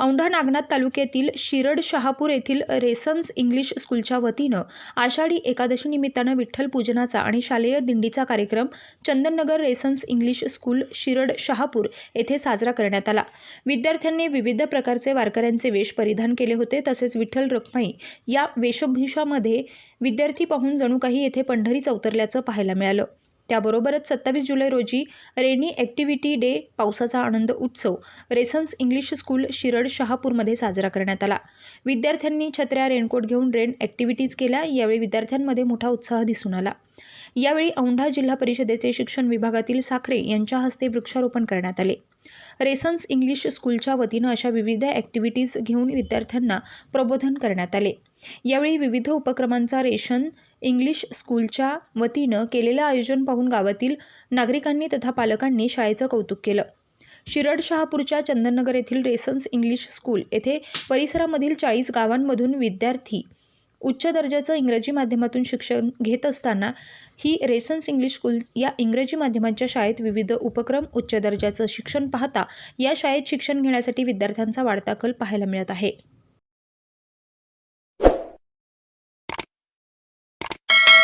औंढा नागनाथ तालुक्यातील शिरड शहापूर येथील रेसन्स इंग्लिश स्कूलच्या वतीनं आषाढी एकादशी निमित्तानं विठ्ठल पूजनाचा आणि शालेय दिंडीचा कार्यक्रम चंदननगर रेसन्स इंग्लिश स्कूल शिरड शहापूर येथे साजरा करण्यात आला. विद्यार्थ्यांनी विविध प्रकारचे वारकऱ्यांचे वेश परिधान केले होते. तसेच विठ्ठल रखमाई या वेशभूषामध्ये विद्यार्थी पाहून जणू काही येथे पंढरीच अवतरल्याचं पाहायला मिळालं. त्याबरोबरच सत्तावीस जुलै रोजी रेनी ॲक्टिव्हिटी डे पावसाचा आनंद उत्सव रेसन्स इंग्लिश स्कूल शिरड शहापूरमध्ये साजरा करण्यात आला. विद्यार्थ्यांनी छत्र्या रेनकोट घेऊन रेन ॲक्टिव्हिटीज केल्या यावेळी विद्यार्थ्यांमध्ये मोठा उत्साह दिसून आला. यावेळी औंढा जिल्हा परिषदेचे शिक्षण विभागातील साखरे यांच्या हस्ते वृक्षारोपण करण्यात आले. रेसन्स इंग्लिश स्कूलच्या वतीनं अशा विविध ॲक्टिव्हिटीज घेऊन विद्यार्थ्यांना प्रबोधन करण्यात आले. यावेळी विविध उपक्रमांचा रेशन इंग्लिश स्कूलच्या वतीनं केलेलं आयोजन पाहून गावातील नागरिकांनी तथा पालकांनी शाळेचं कौतुक केलं. शिरड शहापूरच्या चंदननगर येथील रेसन्स इंग्लिश स्कूल येथे परिसरामधील चाळीस गावांमधून विद्यार्थी उच्च दर्जाचं इंग्रजी माध्यमातून शिक्षण घेत असताना ही रेसन्स इंग्लिश स्कूल या इंग्रजी माध्यमांच्या शाळेत विविध उपक्रम उच्च दर्जाचं शिक्षण पाहता या शाळेत शिक्षण घेण्यासाठी विद्यार्थ्यांचा वाढता कल पाहायला मिळत आहे.